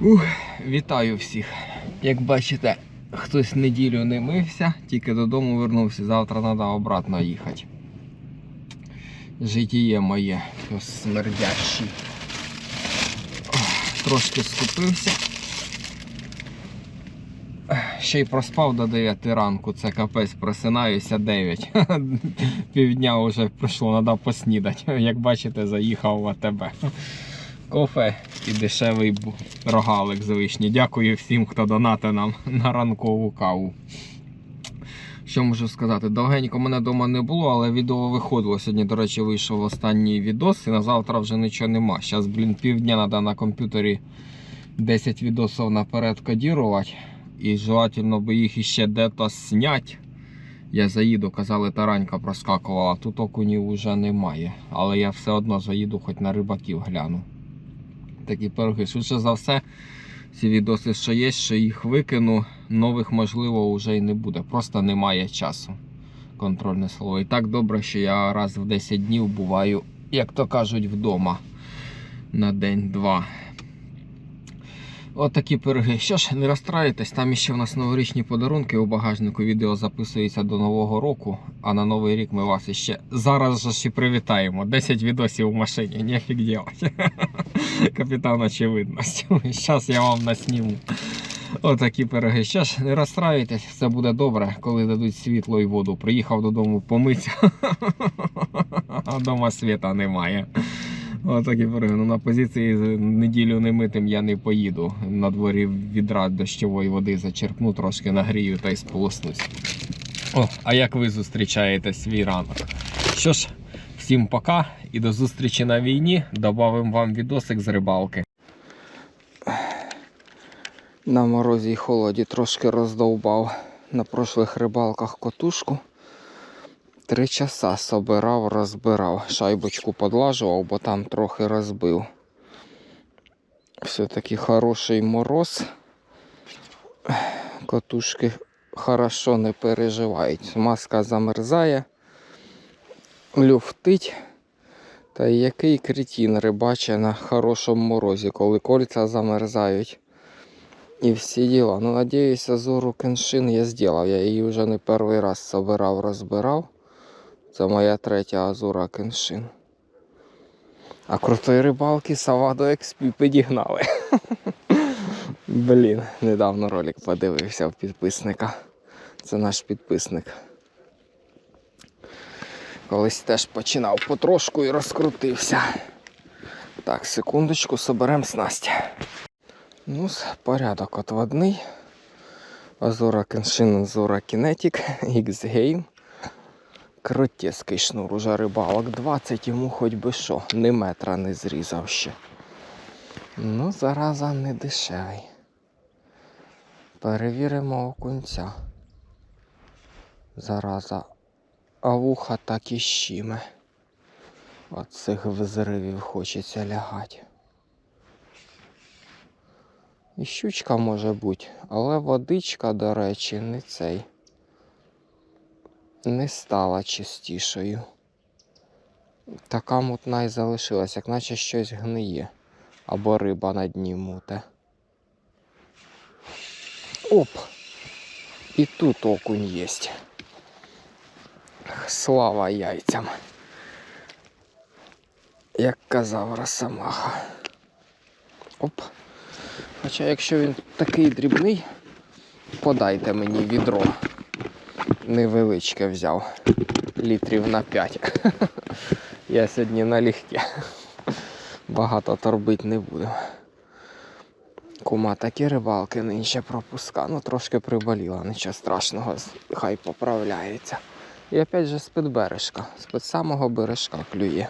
Ух, вітаю всіх. Як бачите, хтось неділю не мився, тільки додому вернувся. Завтра треба обратно їхати. Житіє моє смердяще. Трошки скупився. Ще й проспав до 9 ранку, це капець, просинаюся 9. Півдня вже пройшло, треба поснідати. Як бачите, заїхав в АТБ. Кофе і дешевий рогалик з вишні. Дякую всім, хто донатить нам на ранкову каву. Що можу сказати? Довгенько мене вдома не було, але відео виходило. Сьогодні, до речі, вийшов останній відос, і на завтра вже нічого нема. Зараз, блін, півдня треба на комп'ютері 10 відосів наперед кодірувати. І желательно би їх іще де-то снять. Я заїду, казали, таранька проскакувала, тут окунів вже немає. Але я все одно заїду, хоч на рибаків гляну. Такі пироги. Швидше за все, ці відоси, що є, що їх викину, нових можливо вже і не буде. Просто немає часу. Контрольне слово. І так добре, що я раз в 10 днів буваю, як то кажуть, вдома на день-два. От такі пироги. Що ж, не розстраюйтесь, там іще в нас новорічні подарунки у багажнику. Відео записується до Нового року, а на Новий рік ми вас іще зараз же і привітаємо. 10 відосів в машині, нефіг делать. Капітан очевидності. Зараз я вам насніму. Отакі пироги. Що ж, не розстраюйтесь, все буде добре, коли дадуть світло і воду. Приїхав додому помитися, а вдома світа немає. Пироги. Ну, на позиції неділю не митим я не поїду. На дворі відра дощової води зачерпну, трошки нагрію та й сполоснусь. О, а як ви зустрічаєте свій ранок? Що ж, всім пока і до зустрічі на війні. Добавим вам відосик з рибалки. На морозі й холоді трошки роздовбав на прошлих рибалках котушку. Три часа собирав, розбирав. Шайбочку подлажував, бо там трохи розбив. Все-таки хороший мороз. Котушки хорошо не переживають. Маска замерзає, люфтить. Та який кретін рибачить на хорошому морозі, коли кольця замерзають. І всі діла. Ну, надіюся, зору кеншин я зробив. Я її вже не перший раз собирав, розбирав. Це моя третя азура кеншин. А крутої рибалки Савадо XP підігнали. Блін, недавно ролик подивився в підписника. Це наш підписник. Колись теж починав потрошку і розкрутився. Так, секундочку, соберемо снасті. Ну, порядок отводний. Азура Кеншин, Азура Kinetic, X-Game. Крутецький шнур, уже рибалок 20, йому хоч би що, ні метра не зрізав ще. Ну, зараза не дешевий. Перевіримо окунця. Зараза. А вуха так і щиме. От цих взривів хочеться лягати. І щучка може бути, але водичка, до речі, не цей. Не стала чистішою. Така мутна і залишилась, як наче щось гниє. Або риба на дні муте. Оп! І тут окунь єсть. Слава яйцям. Як казав Росомаха. Оп. Хоча якщо він такий дрібний, подайте мені відро. Невеличке взяв. Літрів на 5. Я сьогодні налегке. Багато торбить не буду. Кума такі рибалки нинче пропуска. Ну трошки приболіла, нічого страшного, хай поправляється. І опять же з-під самого бережка клює.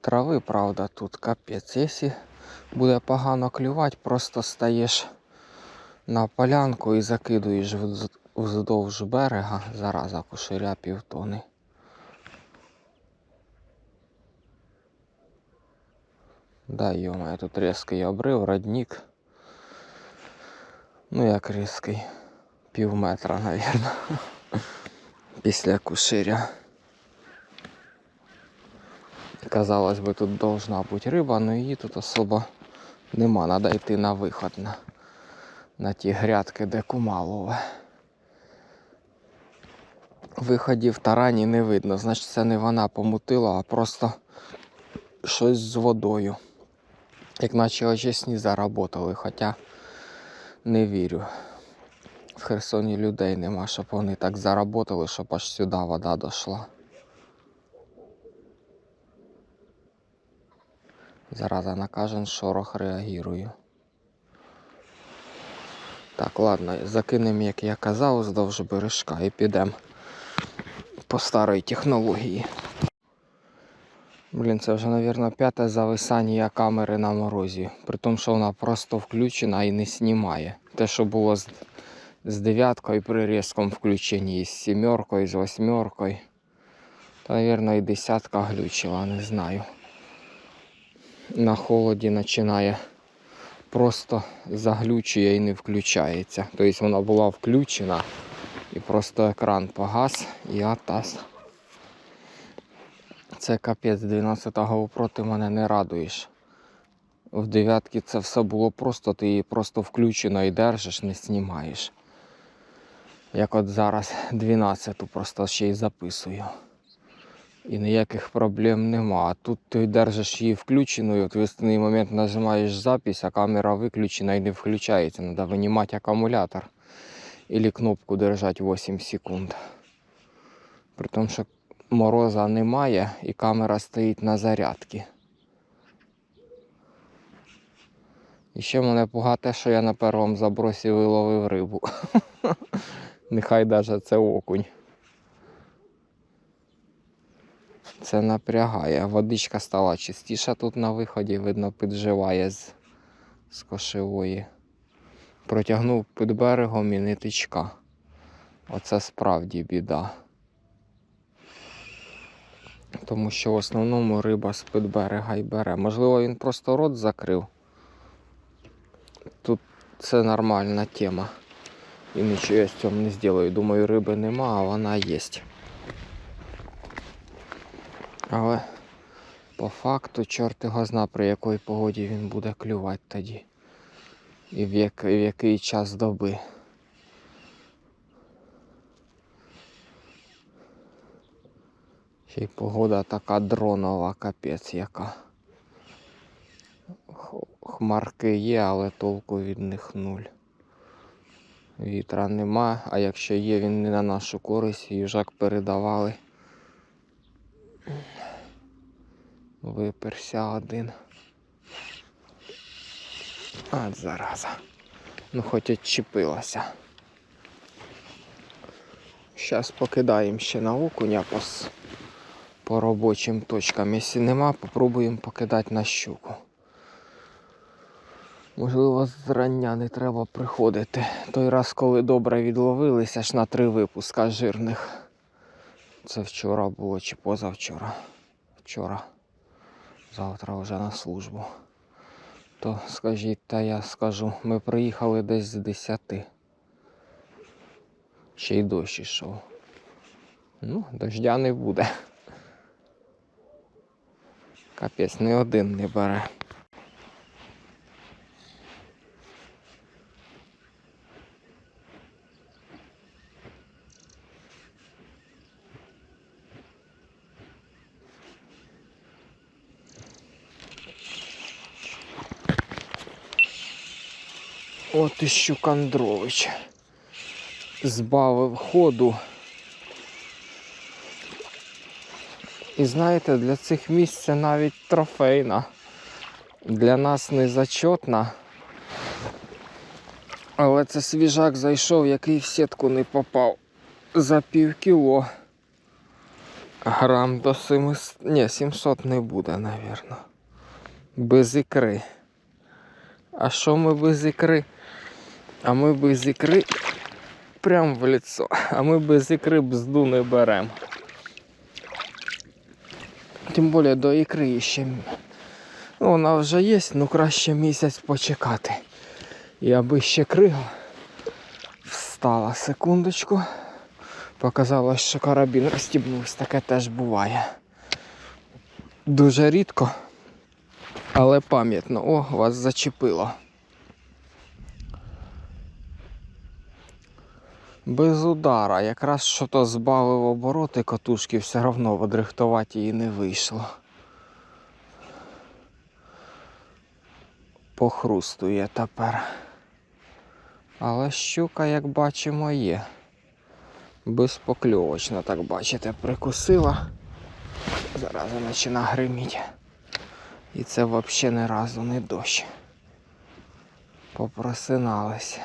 Трави, правда, тут капець. Якщо буде погано клювати, просто стаєш на полянку і закидуєш вздовж берега. Зараза куширя півтони. Да, йома, тут різкий обрив, родник. Ну як різкий. Пів метра, мабуть. Після куширя. Казалось би, тут должна бути риба, але її тут особо нема. Треба йти на виход на, на ті грядки, де кумалове. Виходів тарані не видно. Значить, це не вона помутила, а просто щось з водою. Як наче очисні заработали, хоча не вірю. В Херсоні людей нема, щоб вони так заработали, щоб аж сюди вода дійшла. Зараза на кожен шорох реагую. Так, ладно, закинемо, як я казав, здовж бережка і підемо по старій технології. Блін, це вже, мабуть, п'яте зависання камери на морозі. При тому, що вона просто включена і не знімає. Те, що було з, з дев'яткою при різкому включенні, з сімеркою, з восьмеркою. Та, мабуть, і десятка глючила, не знаю. На холоді починає просто заглючує і не включається. Тобто вона була включена і просто екран погас і атас. Це капець 12-го проти мене не радуєш. В дев'ятки це все було просто, ти її просто включено і держиш, не знімаєш. Як от зараз 12-ту просто ще й записую. І ніяких проблем нема. А тут ти держиш її включеною, в істинний момент нажимаєш запись, а камера виключена і не включається. Треба винімати акумулятор. Или кнопку держати 8 секунд. При тому, що мороза немає і камера стоїть на зарядці. І ще мене пуга те, що я на першому забросі виловив рибу. Нехай навіть це окунь. Це напрягає. Водичка стала чистіша тут на виході, видно, підживає з, з кошевої. Протягнув під берегом і нитичка. Оце справді біда. Тому що в основному риба з під берега й бере. Можливо, він просто рот закрив. Тут це нормальна тема. І нічого я з цього не зроблю. Думаю, риби нема, а вона є. Але по факту чорт його зна, при якій погоді він буде клювати тоді. І в, як, в який час доби. Ще й погода така дронова, капець яка. Хмарки є, але толку від них нуль. Вітра нема, а якщо є, він не на нашу користь, їжак передавали. Виперся один. От зараза. Ну хоч відчепилася. Зараз покидаємо ще на окуня по, по робочим точкам. Якщо нема, попробуємо покидати на щуку. Можливо, зрання не треба приходити. Той раз, коли добре відловилися, аж на три випуска жирних. Це вчора було чи позавчора. Вчора. Завтра вже на службу. То скажіть, та я скажу, ми приїхали десь з 10. Ще й дощ ішов. Ну, дождя не буде. Капець, ні один не бере. От і Щукандрович. Збавив ходу. І знаєте, для цих місць це навіть трофейна. Для нас не зачетна. Але це свіжак зайшов, який в сітку не попав. За пів кіло. Грам до 700. Ні, 700 не буде, напевно. Без ікри. А що ми без ікри? А ми без ікри прям в лицо. А ми без ікри бзду не беремо. Тим більше до ікри ще. Ну, вона вже є, ну краще місяць почекати. І аби ще крига встала секундочку. Показалось, що карабін розстібнувся, таке теж буває. Дуже рідко, але пам'ятно. О, вас зачепило. Без удара. Якраз що то збавив обороти катушки, все одно водрихтувати її не вийшло. Похрустує тепер. Але щука, як бачимо, є. Безпокльовочна, так бачите, прикусила. Зараз почина гриміти. І це взагалі ні разу не дощ. Попросиналися.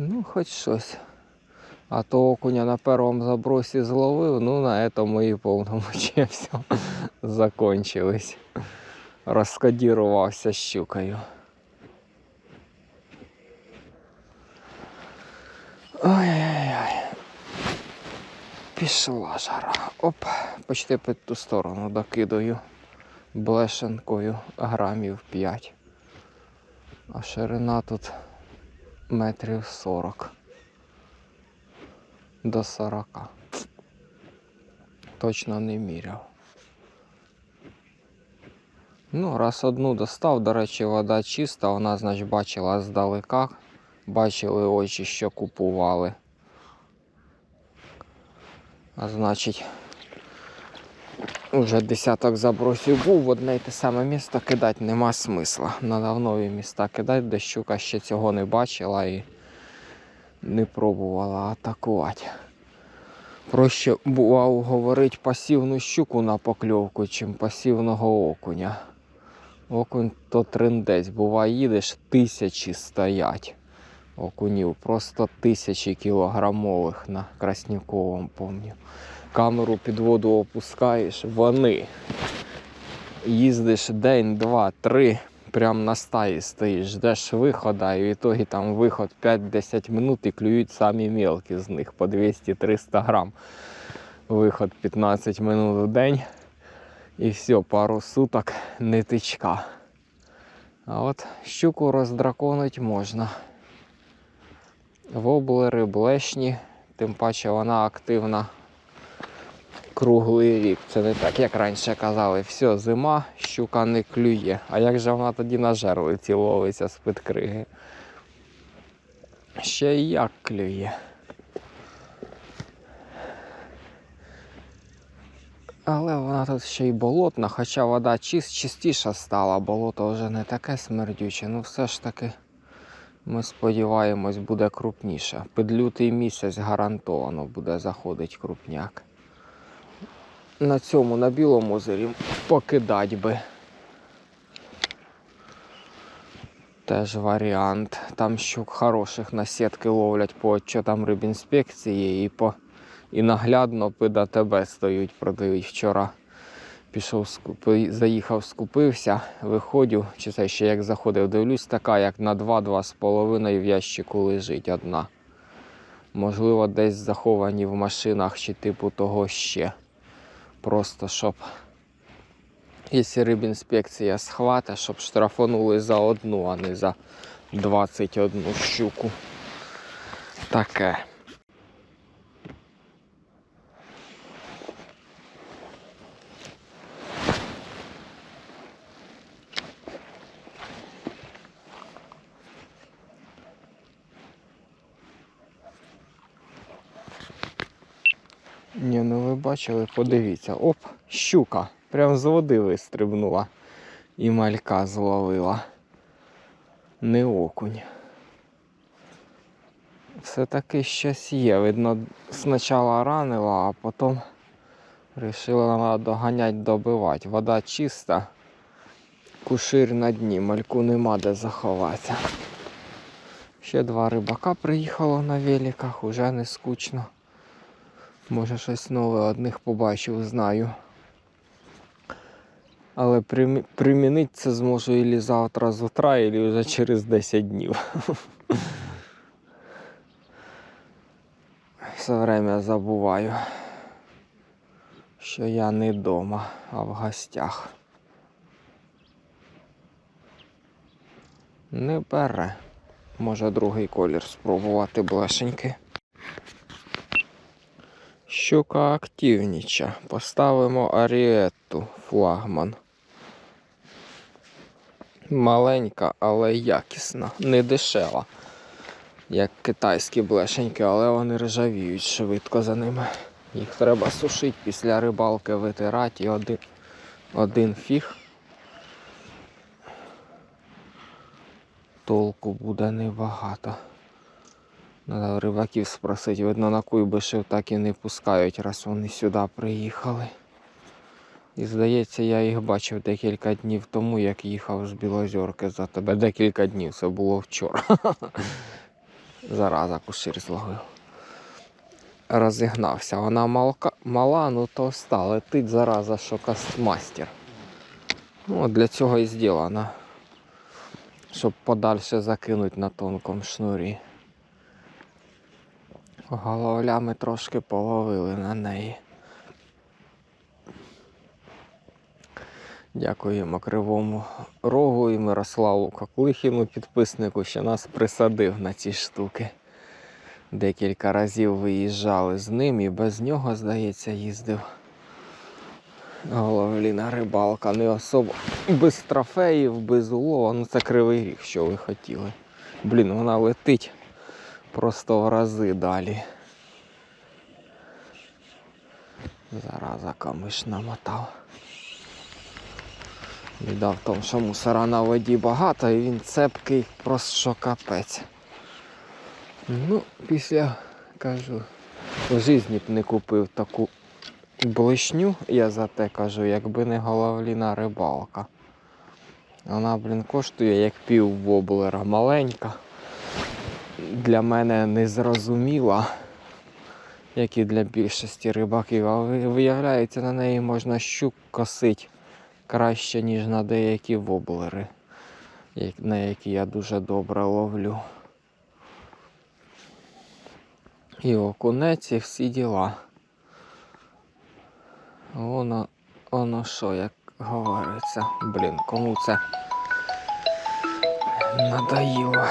Ну, хоч щось. А то окуня на першому забросі зловив, ну на этом і повномочі все закончились. Розкодірувався щукою. Ой-ой-ой. Пішла жара. Оп, почти під ту сторону докидаю блешенкою грамів 5. А ширина тут метрів 40 до 40. Точно не міряв. Ну, раз одну достав, до речі, вода чиста, вона, значить, бачила здалека. Бачили очі, що купували. А значить, уже десяток забросів був в одне й те саме місто кидати нема смисла. Надо в нові міста кидати, де щука ще цього не бачила і не пробувала атакувати. Проще бував говорити пасівну щуку на покльовку, чим пасівного окуня. Окунь то трендець, буває, їдеш, тисячі стоять окунів, просто тисячі кілограмових на Красніковому, помню. Камеру під воду опускаєш, вони. Їздиш день, два, три, прям на стаї стоїш, ждеш виходу, і в ітогі там виход 5-10 минут і клюють самі мелкі з них по 200-300 грам. Виход 15 минут в день. І все, пару суток нитичка. А от щуку роздраконить можна. Воблери, блешні, тим паче вона активна круглий рік. Це не так, як раніше казали, все, зима, щука не клює. А як же вона тоді на жерлиці ловиться з-під криги? Ще й як клює. Але вона тут ще й болотна, хоча вода чист, чистіша стала, болото вже не таке смердюче, ну все ж таки. Ми сподіваємось, буде крупніше. Під лютий місяць гарантовано буде заходити крупняк. На цьому, на білому озері покидать би. Теж варіант. Там щук хороших на сітки ловлять по отчетам рибінспекції і по і наглядно під АТБ стоють, продають вчора. Пішов, скупи, заїхав, скупився, виходжу, чи це ще як заходив, дивлюсь, така, як на 2-2,5 в ящику лежить одна. Можливо, десь заховані в машинах чи типу того ще. Просто щоб, якщо рибінспекція схвата, щоб штрафанули за одну, а не за 21 щуку. Таке. Ні, ну ви бачили, подивіться. Оп, щука. Прям з води вистрибнула. І малька зловила. Не окунь. Все-таки щось є. Видно, спочатку ранила, а потім вирішила треба доганяти, добивати. Вода чиста, кушир на дні, мальку нема де заховатися. Ще два рибака приїхало на великах, уже не скучно. Може щось нове одних побачив, знаю. Але примі- примінити це зможу ілі завтра з утра, ілі вже через 10 днів. Все время забуваю, що я не вдома, а в гостях. Не бере. Може другий колір спробувати блешеньки. Щука активніча. Поставимо аріетту флагман. Маленька, але якісна, не дешева. Як китайські блешеньки, але вони ржавіють швидко за ними. Їх треба сушити після рибалки, витирати і один, один фіг. Толку буде небагато. Надо рибаків спросити, видно на Куйбишев так і не пускають, раз вони сюди приїхали. І здається, я їх бачив декілька днів тому, як їхав з Білозорки за тебе. Декілька днів, це було вчора. Зараза кушир зловив. Розігнався. Вона малка, мала, ну то ста, летить зараза, що кастмастер. Ну, для цього і зроблена. Щоб подальше закинути на тонкому шнурі. Головлями трошки половили на неї. Дякуємо Кривому Рогу і Мирославу Коклихіну, підписнику, що нас присадив на ці штуки. Декілька разів виїжджали з ним і без нього, здається, їздив. Головліна рибалка не особо без трофеїв, без улова. Ну це кривий ріг, що ви хотіли. Блін, вона летить просто в рази далі. Зараза камиш намотав. Біда в тому, що мусора на воді багато і він цепкий, просто що капець. Ну, після, кажу, в житті б не купив таку блишню, я за те кажу, якби не головліна рибалка. Вона, блін, коштує як пів воблера маленька. Для мене незрозуміла, як і для більшості рибаків, а виявляється, на неї можна щук косити краще, ніж на деякі воблери, на які я дуже добре ловлю. І окунець, і всі діла. Воно, воно що, як говориться. Блін, кому це надоїло.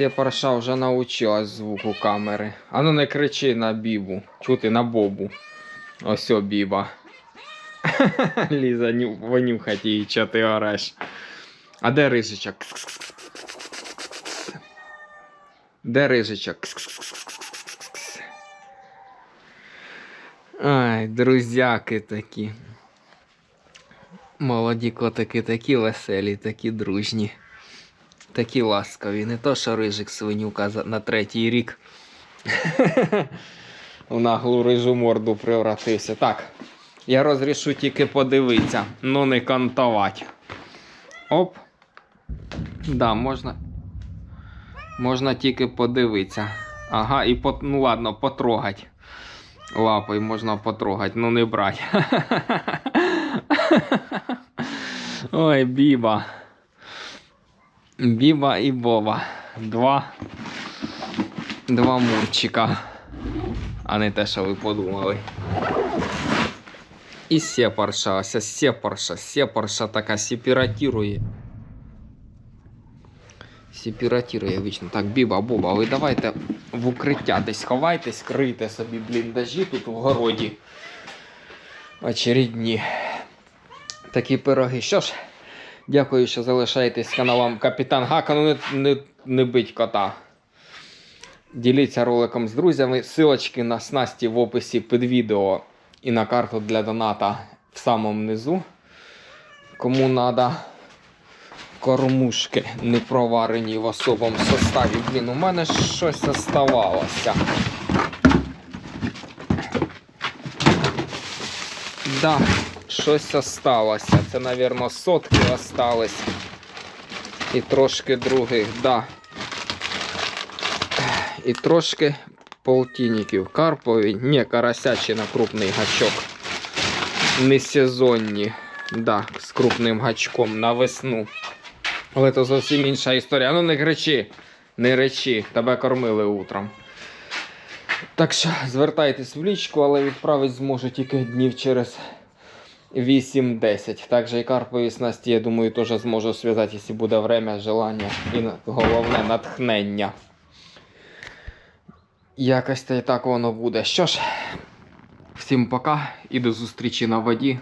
Сепарша вже научилась звуку камери. А ну не кричи на бібу. Чути на бобу. Ось о біба. Ліза ню- вонюхать її, що ти ореш. А де рижичок? Де рижичок? Ай, друзяки такі. Молоді котики такі веселі, такі дружні, такі ласкаві. Не то, що рижик свинюка на третій рік. В наглу рижу морду превратився. Так, я розрішу тільки подивитися, ну не кантувати. Оп. Да, можна. Можна тільки подивитися. Ага, і по, ну ладно, потрогать. Лапою можна потрогать, ну не брать. Ой, Біба. Біба і Боба. Два. Два мурчика. А не те, що ви подумали. І сепарша, ось сепарша, сепарша така сепіратірує. Сепіратірує вічно. Так, Біба, Боба, ви давайте в укриття десь ховайтесь, крийте собі бліндажі тут в городі. Очередні. Такі пироги. Що ж, дякую, що залишаєтесь каналом Капітан Гака. Ну не, не, не бить кота. Діліться роликом з друзями. Силочки на снасті в описі під відео і на карту для доната в самому низу. Кому надо кормушки не проварені в особому составі. Блін, у мене щось оставалося. Да, щось осталося. Це, мабуть, сотки остались. І трошки других, да. І трошки полтинників. Карпові. Ні, карасячина крупний гачок. Не сезонні. Да, з крупним гачком на весну. Але то зовсім інша історія. Ну не кричи, не речи, тебе кормили утром. Так що звертайтесь в лічку, але відправити зможу тільки днів через 8-10. Также і карпові снасті, я думаю, теж зможу зв'язати, якщо буде время, желання і головне натхнення. Якось то і так воно буде. Що ж, всім пока і до зустрічі на воді.